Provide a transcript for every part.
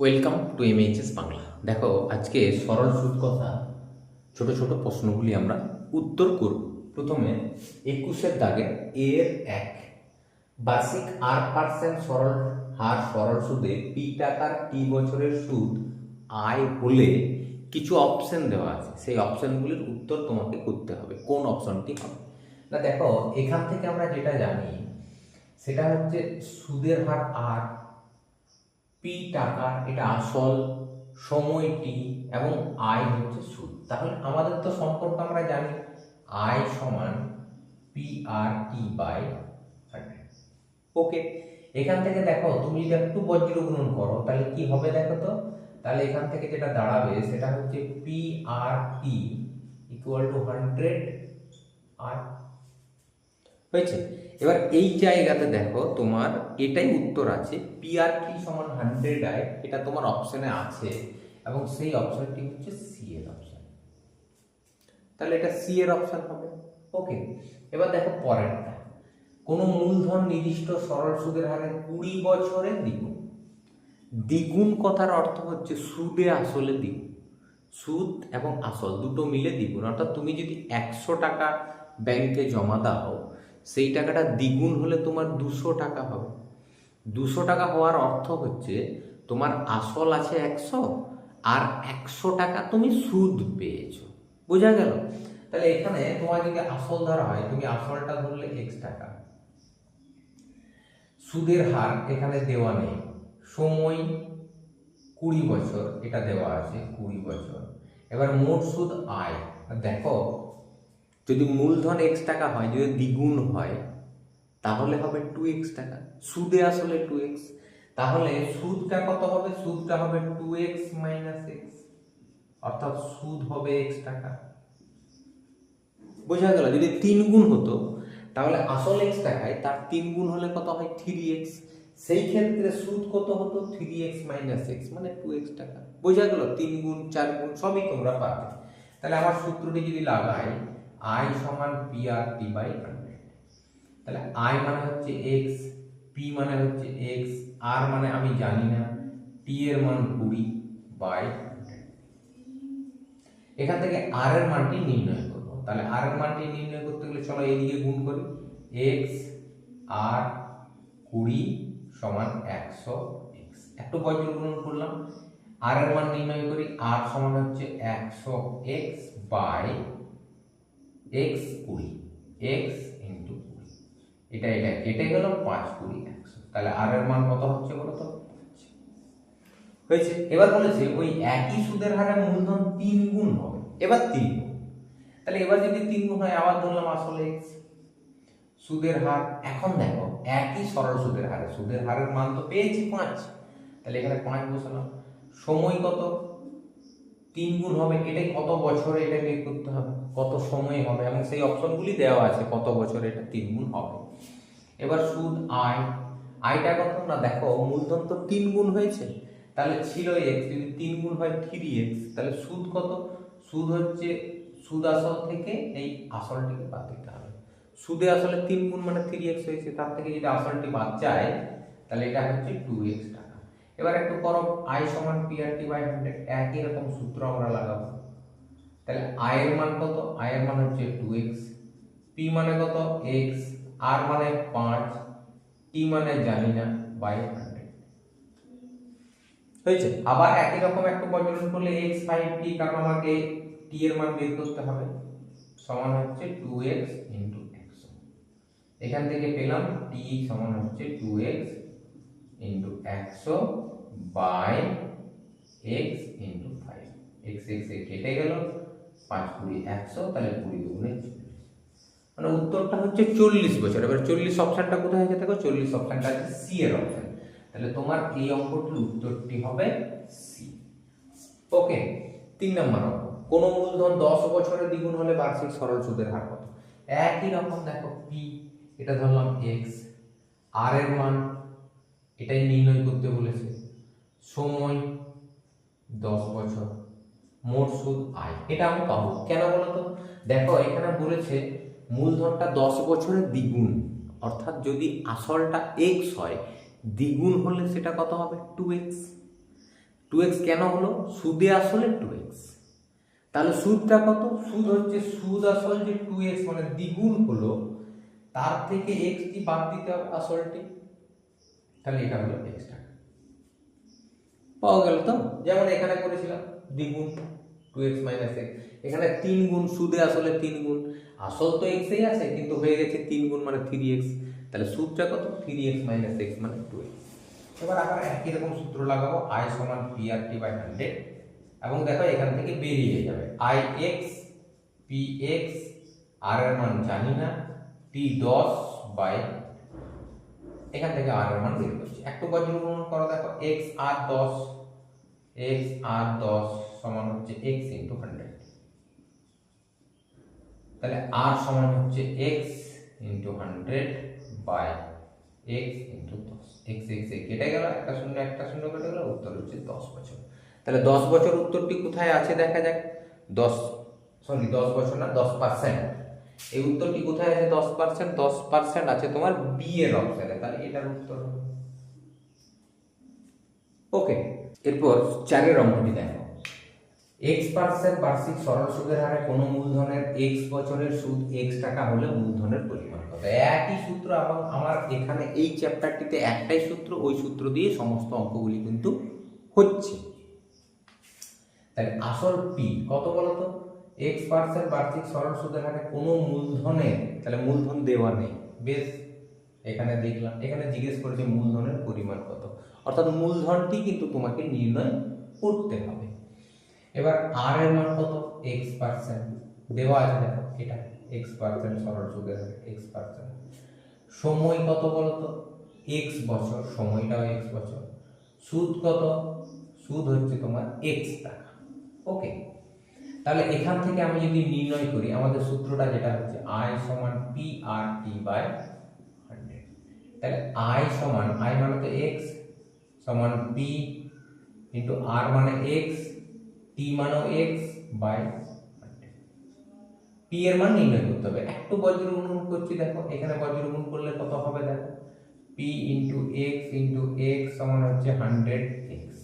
Welcome to এমএইচএস Bangla দেখো, আজকে সরল সুদ কথা, ছোট ছোট প্রশ্নগুলি আমরা উত্তর করব। প্রথমে, একুশের দাগে এর এক। বার্ষিক আট পার্সেন্ট সরল হার সরল সুদে পি টাকার টি বছরের সুদ আয় হলে কিছু অপশন দেওয়া আছে। সেই অপশনগুলির উত্তর তোমাকে করতে হবে। কোন অপশনটি হবে? না, দেখো, এখান থেকে আমরা যেটা জানি, সেটা হচ্ছে সুদের হার আর পি টাকা, এটা আসল সময় টি এবং আয় হচ্ছে সুদ। তাহলে আমাদের তো সম্পর্ক আমরা জানি। আয় সমান P R T bye okay, এখান থেকে দেখো, তুমি যদি একটু বজ্র গুণন করো, তাহলে কি হবে দেখো তো? তাহলে এখান থেকে যেটা দাঁড়াবে, সেটা হচ্ছে P R T equal to hundred আর হয়েছে? এবার এই জায়গাতে দেখো তোমার এটাই উত্তর আছে পিআর কি সমান হান্ড্রেড আই এটা তোমার অপশনে আছে এবং সেই অপশনটি হচ্ছে সি এর অপশন তাহলে এটা সি এর অপশন হবে। ওকে এবার দেখো পরেরটা। কোনো মূলধন নির্দিষ্ট সরল সুদের হারে কুড়ি বছরে দ্বিগুণ। দ্বিগুণ কথার অর্থ হচ্ছে সুদে আসলে দ্বিগুণ। সুদ এবং আসল দুটো মিলে দ্বিগুণ। অর্থাৎ তুমি যদি একশো টাকা ব্যাংকে জমা দাও সেই টাকাটা দ্বিগুণ হলে তোমার দুশো টাকা হবে। দুশো টাকা হওয়ার অর্থ হচ্ছে তোমার আসল আছে একশো আর একশো টাকা তুমি সুদ পেয়েছ। বোঝা গেল? তাহলে এখানে তোমার যদি আসল ধরা হয়, তুমি আসলটা ধরলে এক্স টাকা। সুদের হার এখানে দেওয়া নেই। সময় কুড়ি বছর, এটা দেওয়া আছে কুড়ি বছর। এবার মোট সুদ আয়। দেখো যদি মূলধন এক্স টাকা হয়, যদি দ্বিগুণ হয়, তাহলে হবে টু এক্স টাকা। সুদে আসলে টু এক্স তাহলে সুদটা কত হবে? সুদটা হবে টু এক্স মাইনাস এক্স অর্থাৎ সুদ হবে এক্স টাকা। বোঝা গেল? যদি তিন গুণ হতো, তাহলে আসল এক্স টাকায় তার তিন গুণ হলে কত হয়? থ্রি এক্স সেই ক্ষেত্রে সুদ কত হতো? থ্রি এক্স মাইনাস এক্স মানে টু এক্স টাকা। বোঝা গেল? তিন গুণ চার গুণ সবই তোমরা পাবে। তাহলে আমার সূত্রটি যদি লাগাই আই সমান P R T by hundred তাহলে আই মানে হচ্ছে এক্স পি মানে হচ্ছে এক্স আর মানে আমি জানি না টি এর মান কুড়ি বাই এখান থেকে আর এর মানটি নির্ণয় করব। তাহলে আর এর মানটি নির্ণয় করতে গেলে চলো এইদিকে গুণ করি। এক্স আর কুড়ি সমান একশো এক্স একটু বজ্র গুণন করলাম। আর এর মান নির্ণয় করি। আর সমান হচ্ছে একশো এক্স বাই এক্স কুড়ি এক্স ইন্টু কুড়ি। এটা এটা কেটে গেল পাঁচ কুড়ি একশো। তাহলে আর এর মান কত হচ্ছে বলো তো? হয়েছে? এবার বলেছে ওই একই সুদের হারে মূলধন তিন গুণ হবে। এবার তিন গুণ। তাহলে এবার যদি তিন গুণ হয়, আবার ধরলাম আসলে এক্স সুদের হার, এখন দেখো, একই সরল সুদের হারে। সুদের হারের মান তো পেয়েছি পাঁচ। তাহলে এখানে পাঁচ বসালাম। সময় কত? তিন গুণ হবে, এটাই কত বছরে এটা বের করতে হবে, কত সময় হবে, এবং সেই অপশনগুলি দেওয়া আছে, কত বছরে এটা তিন গুণ হবে। এবার সুদ, আয়, আয়টা কত? না, দেখো, মূলধন তো তিন গুণ হয়েছে, তাহলে ছিল এক্স যদি তিন গুণ হয় থ্রি এক্স তাহলে সুদ কত? সুদ হচ্ছে, সুদ আসল থেকে এই আসলটিকে বাদ দিতে হবে। সুদে আসলে তিন গুণ মানে থ্রি এক্স হয়েছে, তার থেকে যদি আসলটি বাদ যায়, তাহলে এটা হচ্ছে টু এক্স এবার একটু করো আই সমান P R T by hundred একই রকম সূত্র আমরা লাগাবো। তাহলে আয়ের মান কত? আয়ের মান হচ্ছে টু এক্স পি মানে কত? এক্স আর মানে পাঁচ টি মানে জানি না বাই হান্ড্রেড হয়েছে? আবার একই রকম একটু পর্যটন করলে এক্স ফাইভ টি কারণ আমাকে টি এর মান বের করতে হবে। সমান হচ্ছে টু এক্স ইন্টু একশো এখান থেকে পেলাম টি সমান হচ্ছে টু এক্স ইন্টু একশো by X into five X X এ কেটে গেল, পাঁচ কুড়ি একশো তাহলে কুড়ি দুগুণে মানে উত্তরটা হচ্ছে চল্লিশ বছর। এবার চল্লিশ অপশনটা কোথায় আছে দেখো? চল্লিশ অপশনটা আছে সি এর অপশন তাহলে তোমার এই অঙ্কটির উত্তরটি হবে সি ওকে, তিন নম্বর অঙ্ক। কোন মূলধন দশ বছরে দ্বিগুণ হলে বার্ষিক সরল সুদের হার কত? একই রকম দেখো পি এটা ধরলাম এক্স আর এর মান এটাই নির্ণয় করতে বলেছে। সময়, দশ বছর, মোট সুদ, আয়। এটা আমি পাবো। কেন বলতো দেখো, এখানে বলেছে মূলধনটা দশ বছরের দ্বিগুণ। অর্থাৎ যদি আসলটা এক্স হয়, দ্বিগুণ হলে সেটা কত হবে? টু এক্স টু এক্স কেন হলো? সুদে আসলে টু এক্স তাহলে সুদটা কত? সুদ হচ্ছে সুদ আসল যে টু এক্স মানে দ্বিগুণ হলো, তার থেকে এক্স টি বাদ দিতে হবে আসলটি। তাহলে এটা হলো এক্স টাকা পাওয়া গেল তো। যেমন এখানে করেছিলাম দ্বিগুণ টু এক্স মাইনাস এক্স এখানে তিন গুণ সুদে আসলে তিন গুণ আসল তো এক্সই আছে কিন্তু হয়ে গেছে তিন গুণ মানে থ্রি এক্স তাহলে সুদটা কত? থ্রি এক্স মাইনাস এক্স মানে টু এক্স এবার আবার একই রকম সূত্র লাগাবো আই সমান P R T by hundred এবং দেখো এখান থেকে বেরিয়ে যাবে। I X P X R এর মান জানি না টি দশ বাই এখান থেকে আর এর মান বের করছি। একটু বজ্র গ্রহণ করো, দেখো এক্স আর দশ এক্স আর দশ সমান হচ্ছে এক্স ইন্টু হান্ড্রেড তাহলে আর সমান হচ্ছে X into hundred by X into দশ। এক্স এক্স কেটে গেল, একটা শূন্য একটা শূন্য কেটে গেল, উত্তর হচ্ছে দশ বছর। তাহলে দশ বছর উত্তরটি কোথায় আছে, দেখা যাক? দশ সরি দশ বছর না, দশ পার্সেন্ট এই উত্তরটি কোথায় আছে? দশ পার্সেন্ট দশ পার্সেন্ট আছে তোমার বি এর অপশানে তাহলে এটার উত্তর ওকে এরপর চারের অঙ্কটি দেখো। এক্স পার্সেন্ট বার্ষিক সরল সুদের হারে কোনো মূলধনের এক্স বছরের সুদ এক্স টাকা হলে মূলধনের পরিমাণ কত? একই সূত্র এবং আমার এখানে এই চ্যাপ্টারটিতে একটাই সূত্র, ওই সূত্র দিয়ে সমস্ত অঙ্কগুলি কিন্তু হচ্ছে। তাহলে আসল পি কত বলতো? এক্স পার্সেন্ট বার্ষিক সরল সুদের হারে কোনো মূলধনের তাহলে মূলধন দেওয়া নেই। বেশ, এখানে দেখলাম, এখানে জিজ্ঞেস করেছে মূলধনের পরিমাণ কত। অর্থাৎ মূলধনটি কিন্তু তোমাকে নির্ণয় করতে হবে। এবার আর এর মান কত? এক্স পার্সেন্ট দেওয়া আছে, দেখো, এটা এক্স পার্সেন্ট সরল সুদের এক্স পার্সেন্ট। সময় কত বলতো? এক্স বছর, সময়টাও এক্স বছর। সুদ কত? সুদ হচ্ছে তোমার এক্স টাকা। ওকে তাহলে এখান থেকে আমি যদি নির্ণয় করি, আমাদের সূত্রটা যেটা হচ্ছে আই সমান P R T by hundred তাহলে আই সমান আই মানে তো এক্স সমান পি ইন্টু আর মানে এক্স টি মানেও এক্স বাই পি এর মান নির্ণয় করতে হবে। একটু বজ্র গুণন করছি, দেখো, এখানে বজ্র গুণ করলে কত হবে, দেখো? P into X into X সমান হচ্ছে হান্ড্রেড এক্স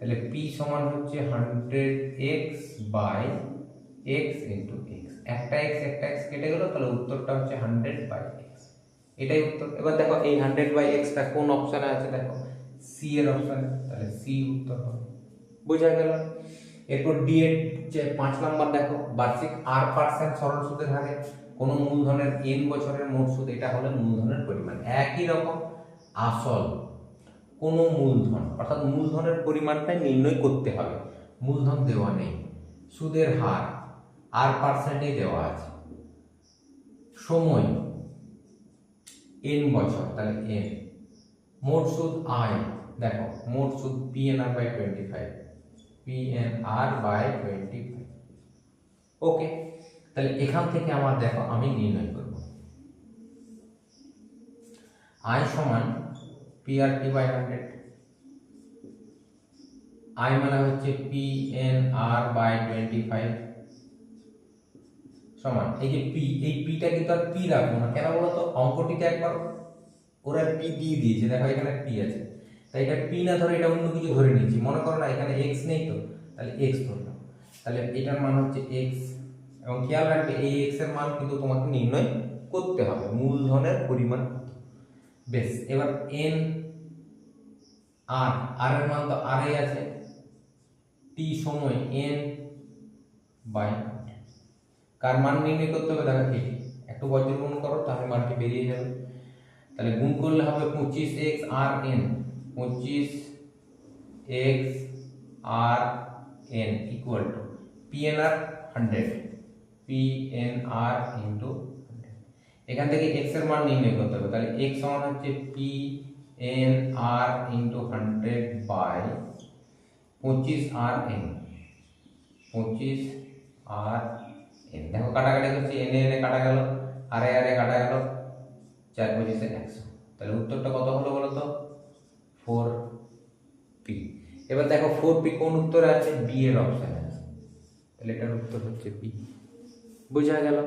তাহলে পি সমান হচ্ছে hundred X by X into X একটা এক্স একটা এক্স কেটে গেল, তাহলে উত্তরটা হচ্ছে হান্ড্রেড বাই এক্স এটাই উত্তর। এবার দেখো, এই হান্ড্রেড বাই এক্সটা কোন অপশানে আছে দেখো? সি এর অপশানে তাহলে সি উত্তর হবে। বোঝা গেল? এরপর ডি এর যে পাঁচ নাম্বার দেখো, বার্ষিক আর পার্সেন্ট সরল সুদের হারে। কোনো মূলধনের এন বছরের মোট সুদ, এটা হলে মূলধনের পরিমাণ। একই রকম আসল। কোনো মূলধন, অর্থাৎ মূলধনের পরিমাণটাই নির্ণয় করতে হবে। মূলধন দেওয়া নেই, সুদের হার আর পার্সেন্টেই দেওয়া আছে। সময় এন বছর, তাহলে এন মোট সুদ আয় দেখো, মোট সুদ P N R by twenty five P N R by twenty five okay তাহলে এখান থেকে আমার দেখো আমি নির্ণয় করব। আয় সমান P R T by hundred I মানে হচ্ছে P N R by twenty five সমান। এই যে পি এই পিটা কিন্তু আর পি রাখব না। কেন বলো তো অঙ্কটিতে একবার ওরা পি দিয়ে দিয়েছে। দেখো এখানে পি আছে। তাই এটা পি না ধরে এটা অন্য কিছু ধরে নিয়েছি। মনে করো না, এখানে এক্স নেই তো? তাহলে এক্স ধরলাম। তাহলে এটার মান হচ্ছে এক্স এবং খেয়াল রাখবে, এই এক্সের মান কিন্তু তোমাকে নির্ণয় করতে হবে। মূলধনের পরিমাণ বেশ এবার এন আর আর এর মান তো আর আছে টি সময় এন বাই কার মান নির্ণয় করতে হবে? দেখো ঠিক, একটু বজ্র গুণ করো, তাহলে মানটি বেরিয়ে যাবে। তাহলে গুণ করলে হবে পঁচিশ এক্স আর এন পঁচিশ X R N equal to P N R hundred P N R into এখান থেকে এক্সের মান নির্ণয় করতে হবে। তাহলে এক্স সমান হচ্ছে P N R into hundred by পঁচিশ আর এন পঁচিশ আর এন দেখো কাটাকাটি হচ্ছে এনে এনে কাটা গেল আরে আরে কাটা গেল, চার পঁচিশে একশো। তাহলে উত্তরটা কত হলো বলো তো? ফোর পি এবার দেখো ফোর পি কোন উত্তরে আছে? বি এর অপশান আছে। তাহলে এটার উত্তর হচ্ছে বি বোঝা গেল?